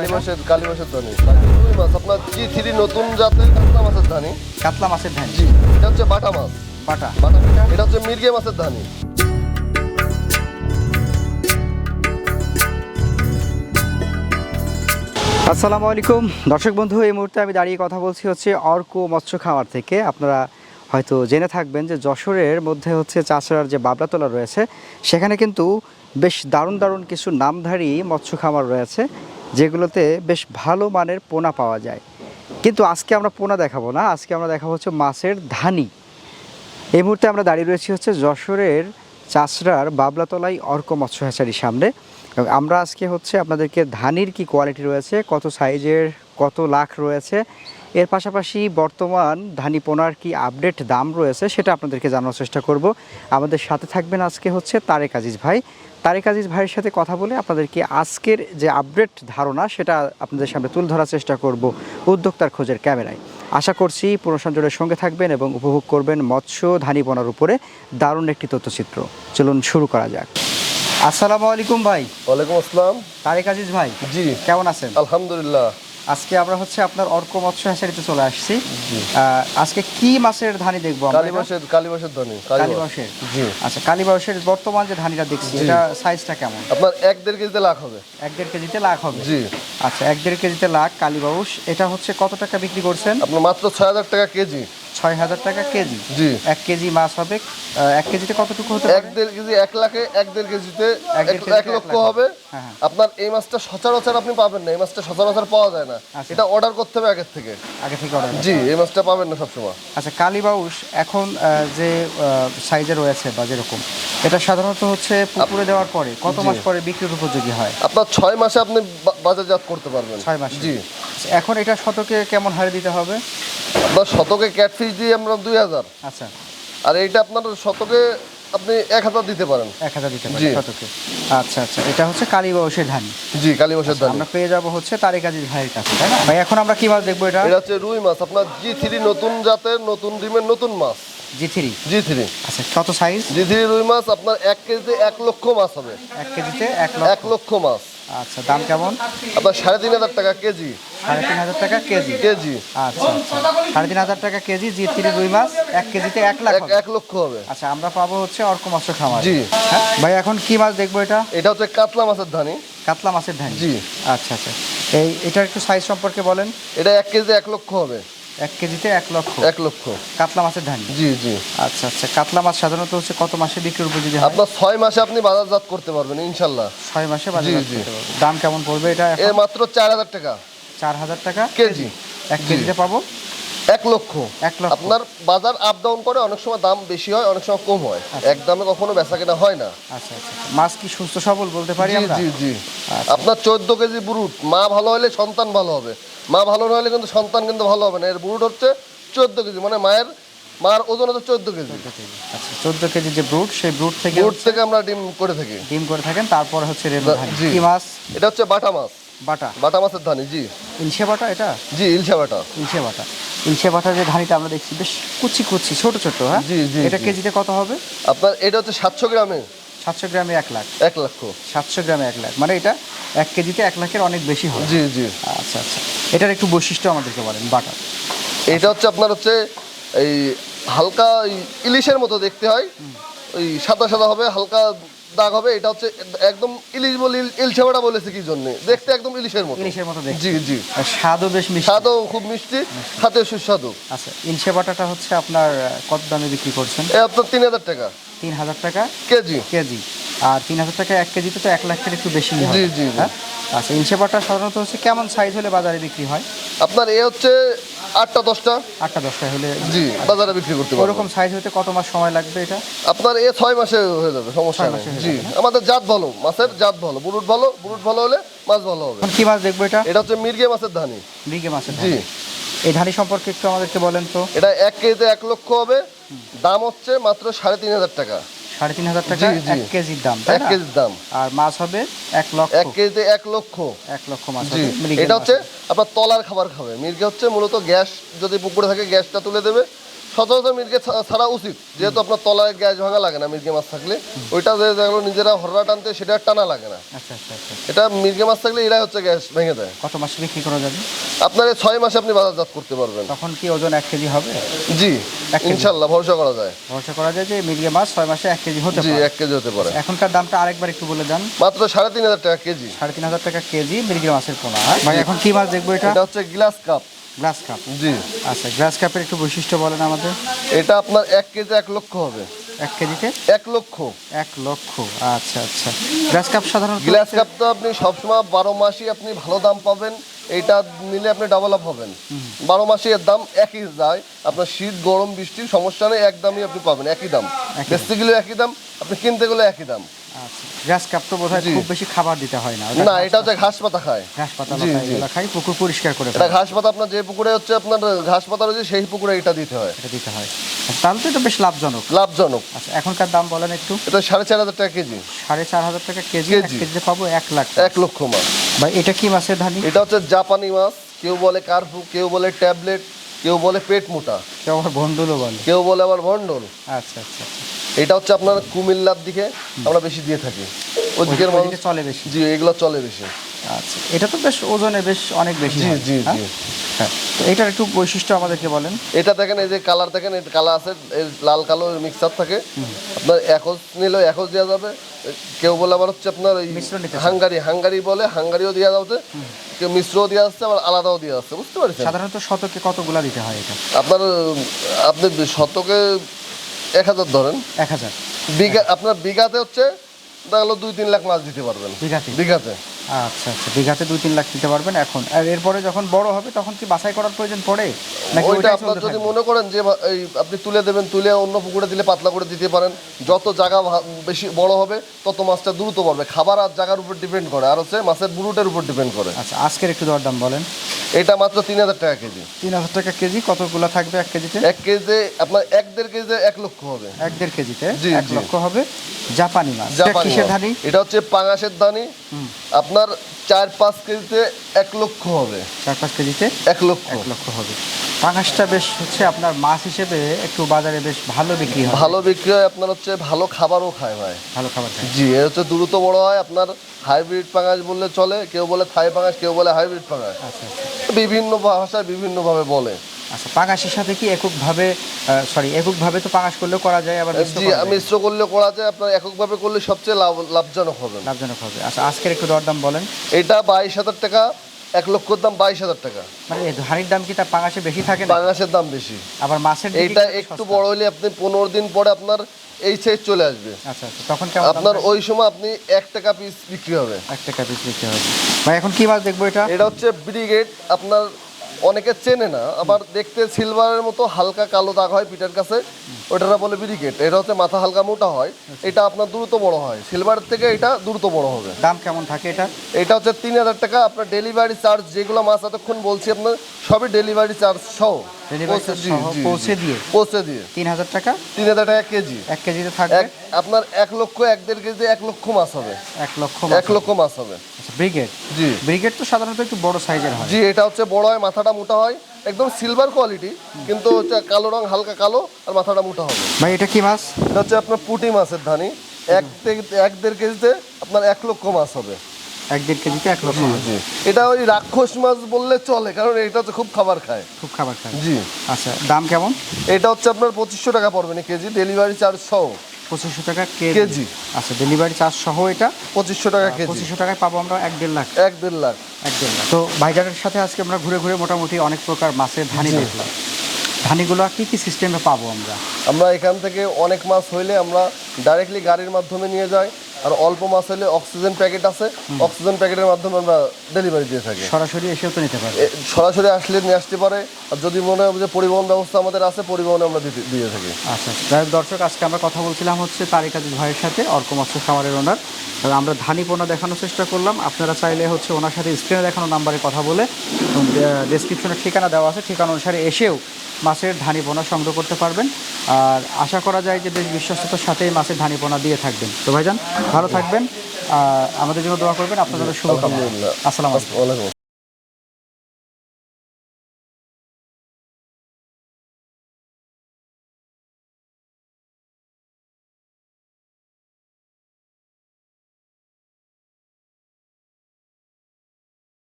কালীবাসের কালীবাসের ধানি রুই মাছ আপনার জি থ্রি নতুন জাতের কাতলা মাছের ধানি কাতলা মাছের ধান জি এটা হচ্ছে বাটা মাছ। বাটা। বাটা এটা হচ্ছে মির্গে মাছের ধানি আসসালামু আলাইকুম। দর্শক বন্ধু এই মুহূর্তে আমি দাঁড়িয়ে কথা বলছি হচ্ছে অর্ক মৎস্য খামার থেকে। আপনারা হয়তো জেনে থাকবেন যে যশোরের মধ্যে হচ্ছে চাষড়ার যে বাবলাতলা রয়েছে সেখানে কিন্তু বেশ দারুণ দারুণ কিছু নামধারী মৎস্য খামার রয়েছে। যেগুলোতে বেশ ভালো মানের পোনা পাওয়া যায়। কিন্তু আজকে আমরা পোনা দেখাবো না, আজকে আমরা দেখাবো হচ্ছে মাছের ধানি। এই মুহূর্তে আমরা দাঁড়িয়ে রয়েছি হচ্ছে যশোরের চাষরার বাবলাতলাই অর্ক মৎস্য হ্যাচারির সামনে আমরা আজকে হচ্ছে আপনাদেরকে ধানির কি কোয়ালিটি রয়েছে, কত সাইজের কত লাখ রয়েছে এর পাশাপাশি বর্তমান ধানি পোনার কি আপডেট দাম রয়েছে সেটা আপনাদেরকে জানানোর চেষ্টা করব। আমাদের সাথে থাকবেন আজকে হচ্ছে তারেক আজিজ ভাই। তারেক আজিজ ভাইয়ের সাথে কথা বলে আপনাদেরকে আজকের যে আপডেট ধারণা সেটা আপনাদের সামনে তুলে ধরার চেষ্টা করব উদ্যোক্তার খোঁজের ক্যামেরায়। আশা করছি পুনঃসঞ্জয়ের সঙ্গে থাকবেন এবং উপভোগ করবেন মৎস্য ধানি পোনার উপরে দারুণ একটি তথ্যচিত্র। চলুন শুরু করা যাক। আসসালামু আলাইকুম ভাই। ওয়ালাইকুম আসসালাম। তারেক আজিজ ভাই জি। কেমন আছেন? আলহামদুলিল্লাহ। আজকে আমরা হচ্ছে আপনার অর্ক মৎস্য হাসারিতে চলে আসছি। আজকে কি মাছের ধানি দেখব? কালীবাসের কালীবাসের ধানি কালীবাউসের জি। আচ্ছা কালীবাসের বর্তমান যে ধানিটা দেখছি এটা সাইজটা কেমন? আপনার এক দেড় কেজিতে লাখ হবে। এক দেড় কেজিতে লাখ হবে? জি। আচ্ছা এক দেড় কেজিতে লাখ কালীবাউস এটা হচ্ছে কত টাকা বিক্রি করছেন? আপনার মাত্র ছয় হাজার টাকা কেজি। ছয় হাজার টাকা কেজি। জি। এক কেজি মাছ হবে এক কেজিতে কতটুকু হতে এক দেড় কেজি এক লাখে এক দেড় কেজিতে এক লক্ষ হবে। হ্যাঁ, হ্যাঁ। আপনার এই মাছটা সচরাচর আপনি পাবেন না এই মাছটা সচরাচর পাওয়া যায় না। আচ্ছা। এটা অর্ডার করতে হবে আগের থেকে। আগে থেকে অর্ডার জি এই মাছটা পাবেন না সবসময়। আচ্ছা কালীবাউস এখন যে সাইজে রয়েছে বা যেরকম এটা সাধারণত হচ্ছে পুকুরে দেওয়ার পরে কত মাস পরে বিক্রির উপযোগী হয়? আপনার ছয় মাসে আপনি বাজারজাত করতে পারবেন। ছয় মাসে। জি। আচ্ছা, এখন এটা শতকে কেমন হারে দিতে হবে? আপনার শতকে ক্যাটফিশ দিয়ে আমরা দুই হাজার। আচ্ছা। আর এইটা আপনার শতকে আপনি এক হাজার দিতে পারেন। এক হাজার দিতে পারি জি। শতকে। আচ্ছা আচ্ছা। এটা হচ্ছে কালীবাউসের ধান। জি কালী মাছের দাম আমরা পেয়ে যাব হচ্ছে তারিকাজির ভাইয়ের কাছে তাই না? ভাই এখন আমরা কি মাছ দেখব এটা? এটা হচ্ছে রুই মাছ। আপনার জি থ্রি নতুন জাতের নতুন ডিমের নতুন মাছ। জি থ্রি। জি থ্রি। আচ্ছা কত সাইজ জি থ্রি রুই মাছ আপনার এক কেজিতে এক লক্ষ মাছ হবে। এক কেজিতে এক লক্ষ মাছ। আচ্ছা দাম কেমন? আপনার সাড়ে তিন হাজার টাকা কেজি। সাড়ে তিন হাজার টাকা কেজি? কেজি। আচ্ছা আচ্ছা। সাড়ে তিন হাজার টাকা কেজি জি থ্রি রুই মাছ এক কেজিতে এক লাখ এক লক্ষ হবে। আচ্ছা আমরা পাবো হচ্ছে অর্ক মৎস্য খামার। জি। হ্যাঁ ভাই এখন কি মাছ দেখব এটা? এটা হচ্ছে কাতলা মাছের ধানি। কাতলা মাছের ধান? জি। আচ্ছা আচ্ছা। এই এটার একটু সাইজ সম্পর্কে বলেন। এটা এক কেজি এক লক্ষ হবে। এক কেজিতে এক লক্ষ। এক লক্ষ। কাতলা মাছের ধান? জি জি। আচ্ছা আচ্ছা। কাতলা মাছ সাধারণত হচ্ছে কত মাসে বিক্রির উপযোগী হয়? আপনার ছয় মাসে আপনি বাজারজাত করতে পারবেন ইনশাল্লাহ। ছয় মাসে বাজারজাত করতে। দাম কেমন পড়বে এটা এখন? মাত্র চার হাজার টাকা। চার হাজার টাকা? কেজি। এক কেজিতে পাবো? এক লক্ষ। এক লক্ষ। আপনার বাজার আপ ডাউন করে অনেক সময় দাম বেশি হয় অনেক সময় কম হয়। এক দামে কখনো বেচা কেনা হয় না। আচ্ছা আচ্ছা আচ্ছা। মাছ কি সুস্থ সবল বলতে পারি আমরা? জি জি। আচ্ছা। আপনার চোদ্দ কেজি বুরুট মা ভালো হলে সন্তান ভালো হবে। মা ভালো না হলে কিন্তু সন্তান কিন্তু ভালো হবে না। এর বুরুট হচ্ছে চোদ্দ কেজি মানে মায়ের মার ওজন হচ্ছে চোদ্দ কেজি। আচ্ছা চোদ্দ কেজি যে ব্রুট সেই ব্রুট থেকে বুরুট থেকে আমরা ডিম করে থাকি। ডিম করে থাকেন তারপর হচ্ছে বা- কি মাছ? এটা হচ্ছে বাটা মাছ। বাটা। বাটা মাছের ধানি জি। ইলশে বাটা এটা? জি ইলশা বাটা। ইলশে বাটা। ইলশে বাটা যে ধানিটা আমরা দেখছি বেশ কুচি কুচি ছোট ছোট হ্যাঁ? জি, জি, এটা। কেজিতে কত হবে? আপনার এটা হচ্ছে সাতশো গ্রামে। সাতশো গ্রামে এক লাখ। এক লক্ষ। সাতশো গ্রামে এক লাখ। মানে এটা এক কেজিতে এক লাখের অনেক বেশি হয় জি জি। আচ্ছা আচ্ছা। এটার একটু বৈশিষ্ট্য আমাদেরকে বলেন বাটা। এটা হচ্ছে আপনার হচ্ছে এই হালকা ইলিশের মতো দেখতে হয়। ওই সাদা সাদা হবে হালকা দাগ হবে এটা হচ্ছে একদম ইলিশ বলে ইলশেবাটা বলেছে কি জন্য? দেখতে একদম ইলিশের মতো। ইলিশের মতো দেখতে। জি জি। স্বাদও বেশ মিষ্টি। স্বাদও খুব মিষ্টি হাতে সুস্বাদু। আচ্ছা ইলশে বাটাটা হচ্ছে আপনার কত দামে বিক্রি করছেন? এ আপনার তিন হাজার টাকা। তিন হাজার টাকা? কেজি। কেজি। আর তিন হাজার টাকা এক কেজিতে তো এক লাখের একটু বেশি হয় জি, জি। হ্যাঁ? আচ্ছা ইলশে বাটা সাধারণত হচ্ছে কেমন সাইজ হলে বাজারে বিক্রি হয়? আপনার এ হচ্ছে আটটা দশটা? আটটা দশটা হলে জি বাজারে বিক্রি করতে পারব। ওরকম সাইজ হতে কত মাস সময় লাগবে এটা? আপনার এ ছয় মাসে হয়ে যাবে সমস্যা নেই। জি আমাদের জাত ভালো মাছের জাত ভালো বুরুট ভালো বুরুট ভালো হলে মাছ ভালো হবে। কি মাছ দেখব এটা? এটা হচ্ছে মির্গে মাছের ধানি। বিঘে মাছের জি। এই ধানি সম্পর্কে একটু আমাদেরকে বলেন তো। এটা এক কেজিতে এক লক্ষ হবে দাম হচ্ছে মাত্র সাড়ে তিন হাজার টাকা। সাড়ে তিন হাজার টাকা। এক কেজির দাম এক কেজির দাম। আর মাছ হবে এক লক্ষ। এক কেজিতে এক লক্ষ। এক লক্ষ মাছ এটা হচ্ছে আপনার তলার খাবার খাবে। মির্গে হচ্ছে মূলত গ্যাস যদি পুকুরে থাকে গ্যাসটা তুলে দেবে। সচরাচর মির্গে ছাড়া উচিত। যেহেতু আপনার তলায় গ্যাস ভাঙা লাগে না মির্গে মাছ থাকলে। ওইটা যে যেগুলো নিজেরা হররা টানতে সেটা টানা লাগে না। আচ্ছা আচ্ছা আচ্ছা। এটা মির্গে মাছ থাকলে এরাই হচ্ছে গ্যাস ভেঙে দেয়। কত মাসে বিক্রি করা যাবে? আপনার এই ছয় মাসে আপনি বাজারজাত করতে পারবেন। তখন কি ওজন এক কেজি হবে? জি ইনশাল্লাহ ভরসা করা যায়। ভরসা করা যায় যে মিডিয়াম মাছ ছয় মাসে এক কেজি হতে জি পারে। এক কেজি হতে পারে। এখনকার দামটা আরেকবার একটু বলে দেন। মাত্র সাড়ে তিন হাজার টাকা কেজি। সাড়ে তিন হাজার টাকা কেজি মিরিগের মাছের পোনা হ্যাঁ? ভাই এখন কি মাছ দেখব এটা? এটা হচ্ছে গ্লাস কাপ। Glass cup? জি। আচ্ছা গ্লাস কাপের একটু বৈশিষ্ট্য বলেন আমাদের। এটা আপনার এক কেজি এক লক্ষ হবে। এক কেজিতে? এক লক্ষ। এক লক্ষ আচ্ছা আচ্ছা। গ্লাস কাপ সাধারণত গ্লাস কাপ তো আপনি সবসময় বারো মাসই আপনি ভালো দাম পাবেন। এটা নিলে আপনি ডেভেলপ হবেন। বারো মাসে এর দাম একই যায়। আপনার শীত গরম বৃষ্টির সমস্যা নেই এক দামই আপনি পাবেন একই দাম। বেচতে গেলেও একই দাম আপনি কিনতে গেলে একই দাম। আচ্ছা গ্লাস কাপ তো বোধহয় খুব বেশি খাবার দিতে হয় না। না এটা হচ্ছে ঘাস পাতা খায়। ঘাস পাতা এগুলো খাই পুকুর পরিষ্কার করে এটা ঘাস পাতা আপনার যে পুকুরে হচ্ছে আপনার ঘাস পাতা রয়েছে সেই পুকুরে এটা দিতে হয়। এটা দিতে হয়। আচ্ছা, তাহলে তো এটা বেশ লাভজনক। লাভজনক। আচ্ছা এখনকার দাম বলেন একটু। এটা সাড়ে চার হাজার টাকা কেজি। সাড়ে চার হাজার টাকা কেজি কেজি। কেজিতে পাবো এক লাখ এক লক্ষ মাছ। ভাই এটা কি মাছের ধানি? এটা হচ্ছে জাপানি মাছ। কেউ বলে কার্পু কেউ বলে ট্যাবলেট কেউ বলে পেট মোটা। কেউ আবার বন্ধুলও বলে। কেউ বলে আবার ভন্ডল আচ্ছা আচ্ছা আচ্ছা। এটা হচ্ছে আপনার কুমিল্লার দিকে আমরা বেশি দিয়ে থাকি। ওদিকের মানুষ চলে বেশি। জি এগুলো চলে বেশি। আচ্ছা এটা তো বেশ ওজনে বেশ অনেক বেশি জি, জি, হ্যাঁ? জি। হ্যাঁ? তো এটার একটু বৈশিষ্ট্য আমাদেরকে বলেন। এটা দেখেন এই যে কালার দেখেন এই কালার আছে লাল কালো মিক্সার থাকে। আপনার একজ নিলেও একজ দেওয়া যাবে। কেউ বলে আবার হচ্ছে আপনার ওই। হাঙ্গারি হাঙ্গারি বলে হাঙ্গারিও দেওয়া যাচ্ছে কেউ মিশ্রও দেওয়া যাচ্ছে আবার আলাদাও দেওয়া যাচ্ছে বুঝতে পারছেন? সাধারণত শতকে কতগুলা দিতে হয় এটা? আপনার আপনি শতকে এক হাজার ধরেন। এক হাজার। বিঘা আপনার বিঘাতে হচ্ছে দেখা গেলো দুই তিন লাখ মাছ দিতে পারবেন। বিঘাতে। বিঘাতে। আচ্ছা আচ্ছা। বিঘাতে দুই তিন লাখ দিতে পারবেন এখন। আর এরপরে যখন বড় হবে তখন কি বাছাই করার প্রয়োজন পড়ে? নাকি ওইটা আপনার যদি মনে করেন যে এই আপনি তুলে দেবেন তুলে অন্য পুকুরে দিলে পাতলা করে দিতে পারেন। যত জায়গা বেশি বড় হবে তত মাছটা দ্রুত বাড়বে। খাবার আর জায়গার উপর ডিপেন্ড করে। আর হচ্ছে মাছের বুরুটের উপর ডিপেন্ড করে। আচ্ছা আজকের একটু দরদাম বলেন। এটা মাত্র তিন হাজার টাকা কেজি। তিন হাজার টাকা কেজি। কতগুলো থাকবে এক কেজিতে? এক কেজি আপনার এক দেড় কেজিতে এক লক্ষ হবে। এক দেড় কেজিতে এক লক্ষ হবে। জাপানি মাছ। এটা জাপানি ধানি? এটা হচ্ছে পাঙাশের দানি আপনার চার পাঁচ কেজিতে এক লক্ষ হবে। চার পাঁচ কেজিতে এক লক্ষ। এক লক্ষ হবে। পাঙাশটা বেশ হচ্ছে আপনার মাছ হিসেবে একটু বাজারে বেশ ভালো বিক্রি হয়। ভালো বিক্রি হয় আপনার হচ্ছে ভালো খাবারও খায় ভাই। ভালো খাবার খায়। জি এ হচ্ছে দ্রুত বড় হয় আপনার হাইব্রিড পাঙাশ বললে চলে কেউ বলে থাই পাঙাশ কেউ বলে হাইব্রিড পাঙাশ। আচ্ছা আচ্ছা। বিভিন্ন ভাষায় বিভিন্নভাবে বলে। আচ্ছা পাঙাশের সাথে কি এককভাবে সরি এককভাবে তো পাঙাশ করলেও করা যায় আবার মিশ্র জি মিশ্র করলে করা যায় আপনার এককভাবে করলে সবচেয়ে লাভ লাভজনক হবে। লাভজনক হবে। আচ্ছা আজকের একটু দরদাম বলেন। এটা বাইশ হাজার টাকা এক লক্ষর দাম বাইশ হাজার টাকা। মানে এই দাম কি তার পাঙাশে বেশি থাকে পাঙাশের দাম বেশি। আবার মাছের এইটা একটু বড় হলে আপনি পনেরো দিন পরে আপনার এই সাইজ চলে আসবে। আচ্ছা আচ্ছা তখন আপনার ওই সময় আপনি এক টাকা পিস বিক্রি হবে। এক টাকা পিস বিক্রি হবে। ভাই এখন কি মাছ দেখব এটা? এটা হচ্ছে ব্রিগেড আপনার অনেকে চেনে না আবার দেখতে সিলভারের মতো হালকা কালো দাগ হয় পিঠের কাছে ওটা বলে বিরিকেট এটা হচ্ছে মাথা হালকা মোটা হয় এটা আপনার দ্রুত বড় হয়। সিলভারের থেকে এটা দ্রুত বড় হবে। দাম কেমন থাকে এটা? এটা হচ্ছে তিন হাজার টাকা আপনার ডেলিভারি চার্জ যেগুলো মাছ এতক্ষণ বলছি আপনার সবই ডেলিভারি চার্জ সহ। পৌঁছে-। দিয়ে পৌঁছে দিয়ে। তিন হাজার টাকা? তিন হাজার টাকা কেজি। এক কেজিতে থাকবে? আপনার এক লক্ষ এক দেড় কেজি এক লক্ষ মাছ হবে। এক লক্ষ এক লক্ষ মাছ হবে। ব্রিগেড? জি। ব্রিগেড তো সাধারণত একটু বড় সাইজের হয়। জি এটা হচ্ছে বড় হয় মাথাটা মোটা হয়। একদম সিলভার কোয়ালিটি কিন্তু হচ্ছে কালো রং হালকা কালো আর মাথাটা মোটা হবে। ভাই এটা কি মাছ? এটা হচ্ছে আপনার পুঁটি মাছের ধানি। এক এক দেড় কেজিতে আপনার এক লক্ষ মাছ হবে। এক দেড় কেজিতে এক লক্ষ এটা ওই রাক্ষস মাছ বললে চলে কারণ এটা খুব খাবার খায়। খুব খাবার খায়। জি। আচ্ছা দাম কেমন? এটা হচ্ছে আপনার পঁচিশশো টাকা পড়বে না কেজি। ডেলিভারি চার্জ সহ। পঁচিশশো টাকা কেজি। কেজি। আচ্ছা ডেলিভারি চার্জ সহ এটা? পঁচিশশো টাকা কেজি। পঁচিশশো টাকায় পাবো আমরা এক দেড় লাখ। এক দেড় লাখ। এক দেড় লাখ। তো ভাইজানের সাথে আজকে আমরা ঘুরে ঘুরে মোটামুটি অনেক প্রকার মাছের ধানি দেখলাম। ধানিগুলো কি কি সিস্টেমে পাবো আমরা? আমরা এখান থেকে অনেক মাছ হইলে আমরা ডাইরেক্টলি গাড়ির মাধ্যমে নিয়ে যাই। আর অল্প মাছ হলে অক্সিজেন প্যাকেট আছে। অক্সিজেন প্যাকেটের মাধ্যমে আমরা ডেলিভারি দিয়ে থাকি। সরাসরি এসেও তো নিতে পারে সরাসরি আসলে নিয়ে আসতে পারে। আর যদি মনে হয় যে পরিবহন ব্যবস্থা আমাদের আছে পরিবহনে আমরা দিয়ে থাকি। আচ্ছা যাই দর্শক আজকে আমরা কথা বলছিলাম হচ্ছে তারিক আজিজ ভাইয়ের সাথে অর্ক মৎস্য খামারের ওনার আমরা ধানি পোনা দেখানোর চেষ্টা করলাম। আপনারা চাইলে হচ্ছে ওনার সাথে স্ক্রিনে দেখানো নাম্বারে কথা বলে ডেসক্রিপশনে ঠিকানা দেওয়া আছে। ঠিকানা অনুসারে এসেও মাছের ধানি পোনা সংগ্রহ করতে পারবেন। আর আশা করা যায় যে বেশ বিশ্বস্ততার সাথেই মাছের ধানি পোনা দিয়ে থাকবেন। তো ভাইজান ভালো থাকবেন। আমাদের জন্য দোয়া করবেন। আপনাদের জন্য শুভকামনা। আসসালামু আলাইকুম।